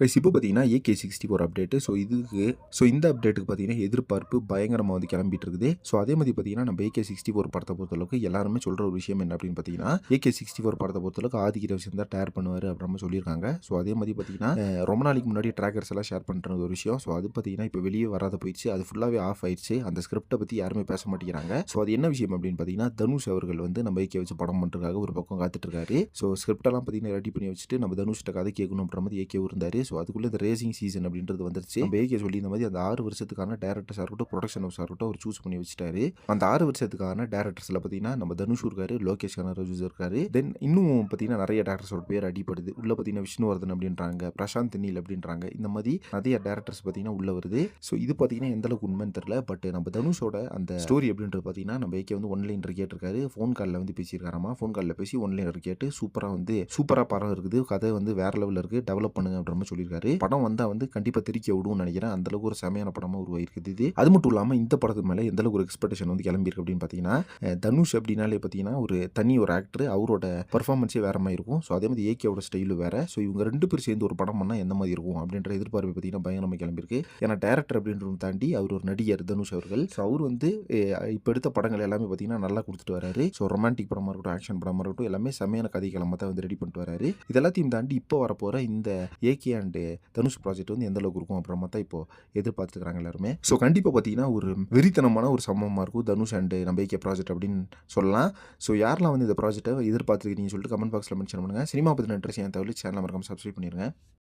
Guys இப்போ பார்த்தீங்கன்னா AK sixty four update so இதுக்கு ஸோ இந்த அப்டேட்டுக்கு பார்த்தீங்கன்னா எதிர்பார்ப்பு பயங்கரமாக வந்து கிளம்பிட்டு இருக்குது ஸோ அதே மாதிரி பார்த்தீங்கன்னா நம்ம ஏகே சிக்ஸ்டி ஃபோர் படத்தை பொறுத்தளவுக்கு எல்லாருமே சொல்கிற ஒரு விஷயம் என்ன அப்படின்னு பார்த்தீங்கன்னா ஏகே சிக்ஸ்டி ஃபோர் படத்தை பொறுத்தளவுக்கு ஆதிக்கிற விஷயம் தான் டேர் பண்ணுவார் அப்படின்னு சொல்லியிருக்காங்க. ஸோ அதே மாதிரி பார்த்தீங்கன்னா ரொம்ப நாளைக்கு முன்னாடி ட்ராக்கர்ஸ் எல்லாம் ஷேர் பண்ணுற ஒரு விஷயம். ஸோ அது பார்த்தீங்கன்னா இப்போ வெளியே வராத போயிடுச்சு. அது ஃபுல்லாகவே ஆஃப் ஆயிடுச்சு. அந்த ஸ்கிரிப்டை பற்றி யாருமே பேச மாட்டேங்கிறாங்க. ஸோ அது என்ன விஷயம் அப்படின்னு பார்த்தீங்கன்னா தனுஷ் அவர்கள் வந்து நம்ம ஏகே வச்சு படம் பண்ணுறதுக்காக ஒரு பக்கம் காத்துட்டு இருக்காரு. ஸோ ஸ்கிரிப்டெல்லாம் பார்த்தீங்கன்னா ரெடி பண்ணி வச்சுட்டு நம்ம தனுஷ்கிட்ட கதை கேட்கணுன்ற மாதிரி ஏகே இருந்தார். ஸோ அதுக்குள்ளே இந்த ரேசிங் சீசன் அப்படின்றது வந்துருச்சு. நம்ம ஏகே சொல்லி இந்த மாதிரி அந்த ஆறு வருஷத்துக்கான டேரக்டர்ஸாக இருக்கட்டும் ப்ரொடக்ஷன் ஹவுஸாக இருக்கட்டும் அவர் சூஸ் பண்ணி வச்சுட்டாரு. அந்த ஆறு வருஷத்துக்கான டேரக்டர்ஸில் பார்த்தீங்கன்னா நம்ம தனுஷ் இருக்காரு லோகேஷ் கனராஜ் இருக்காரு. தென் இன்னும் பார்த்தீங்கன்னா நிறைய டேரக்டர்ஸோட பேர் அடிப்படுது உள்ள பார்த்தீங்கன்னா விஷ்ணுவர்தன் அப்படின்றாங்க பிரசாந்த் நீல் அப்படின்றாங்க. இந்த மாதிரி நிறைய டேரக்டர்ஸ் பார்த்தீங்கன்னா உள்ள வருது. ஸோ இது பார்த்தீங்கன்னா எந்த அளவுக்கு உண்மைன்னு தெரியல. பட் நம்ம தனுஷோட அந்த ஸ்டோரி அப்படின்றது பார்த்தீங்கன்னா நம்ம ஏகே வந்து ஒன்லைன் கேட்டிருக்காரு. ஃபோன் காலில் வந்து பேசியிருக்காராமா? ஃபோன் காலில் பேசி ஒன்லைன் கேட்டு சூப்பராக வந்து சூப்பராக படம் இருக்குது. கதை வந்து வேற லெவலில் இருக்குது டெவலப் பண்ணுங்க அப்படின்ற மாதிரி சொல்லியிருக்காரு. படம் வந்தால் வந்து கண்டிப்பாக தெரிக்க விடும்னு நினைக்கிறேன். அந்த அளவுக்கு ஒரு செமையான படமாக உருவாயிருக்குது இது. அது மட்டும் இல்லாமல் இந்த படத்துக்கு மேலே எந்த அளவுக்கு ஒரு எக்ஸ்பெக்டேஷன் வந்து கிளம்பியிருக்கு அப்படின்னு பார்த்தீங்கன்னா தனுஷ் அப்படின்னாலே பார்த்தீங்கன்னா ஒரு தனி ஒரு ஆக்டர் அவரோட பர்ஃபார்மன்ஸே வேற மாதிரி இருக்கும். ஸோ அதே மாதிரி ஏகேவோட ஸ்டைலு வேறு. ஸோ இவங்க ரெண்டு பேர் சேர்ந்து ஒரு படம் பண்ணால் எந்த மாதிரி இருக்கும் அப்படின்ற எதிர்பார்ப்பு பார்த்தீங்கன்னா பயங்கரமாக கிளம்பியிருக்கு. ஏன்னா டேரக்டர் அப்படின்றத தாண்டி அவர் ஒரு நடிகர் தனுஷ் அவர்கள். ஸோ அவர் வந்து இப்போ எடுத்த படங்கள் எல்லாமே பார்த்தீங்கன்னா நல்லா கொடுத்துட்டு வராரு. ஸோ ரொமான்டிக் படமாக இருக்கட்டும் ஆக்ஷன் படமாக இருக்கட்டும் எல்லாமே செமையான கதைக்களமாக தான் வந்து ரெடி பண்ணிட்டு வராரு. இது எல்லாத்தையும் தாண்டி இப்போ வரப்போகிற இந்த ஏகே அண்ட் தனுஷ் ப்ராஜெக்ட் வந்து எந்த அளவுக்கு இருக்கும் அப்புறமா தான் இப்போ எதிர்பார்த்துக்கிறாங்க எல்லாருமே. ஸோ கண்டிப்பாக பார்த்தீங்கன்னா ஒரு வெறித்தனமான ஒரு சம்பவமாக இருக்கும் தனுஷ் அண்டு நம்பிக்கை ப்ராஜெக்ட் அப்படின்னு சொல்லலாம். ஸோ யாரெல்லாம் வந்து இந்த ப்ராஜெக்ட்டை எதிர்பார்த்துருக்கீங்கன்னு சொல்லிட்டு கமெண்ட் பாக்ஸில் மென்ஷன் பண்ணுங்கள் சினிமா பற்றின இன்ட்ரெஸ்ட் என் தவிர சேனல் மறக்காம சப்ஸ்கிரைப் பண்ணிடுங்க